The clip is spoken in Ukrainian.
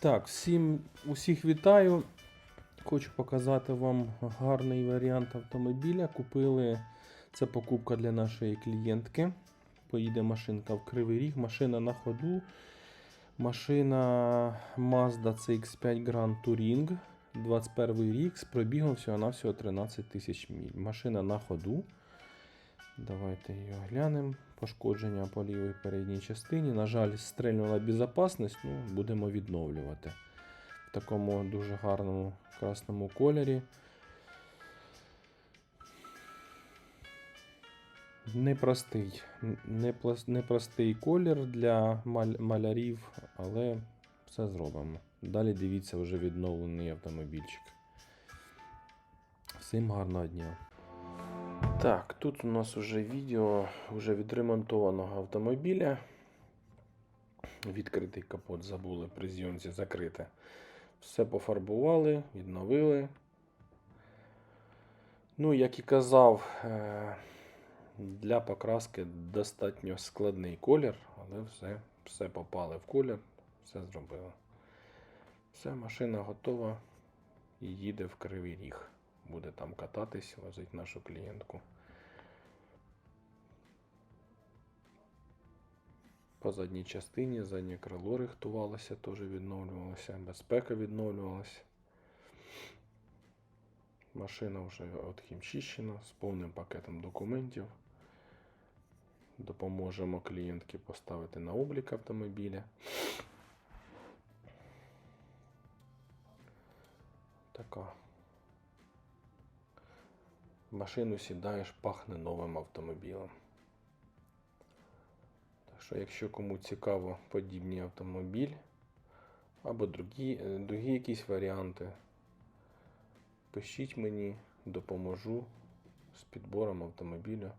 Так, всім усіх вітаю. Хочу показати вам гарний варіант автомобіля. Купили це покупка для нашої клієнтки. Поїде машинка в Кривий Ріг, машина на ходу. Машина Mazda CX5 Grand Touring 21 рік з пробігом всього-навсього 13 тисяч міль. Машина на ходу. Давайте її оглянемо. Пошкодження по лівій передній частині. На жаль, стрельнула безпечність, ну, будемо відновлювати. В такому дуже гарному красному кольорі. Непростий, непростий колір для малярів, але все зробимо. Далі дивіться вже відновлений автомобільчик. Всім гарного дня! Так, тут у нас вже відео вже відремонтованого автомобіля. Відкритий капот забули при зйомці закрити. Все пофарбували, відновили. Ну, як і казав, е, для покраски достатньо складний колір, але все, все попали в колір, все зробили. Все, машина готова і їде в Кривий Ріг. Буде там кататись, возить нашу клієнтку. По задній частині, заднє крило рихтувалося, теж відновлювалося, безпека відновлювалася. Машина вже отхімчищена з повним пакетом документів. Допоможемо клієнтки поставити на облік автомобіля. Така. В машину сідаєш, пахне новим автомобілем. Так що, якщо кому цікаво подібний автомобіль або другі, е, другі якісь варіанти, пишіть мені, допоможу з підбором автомобіля.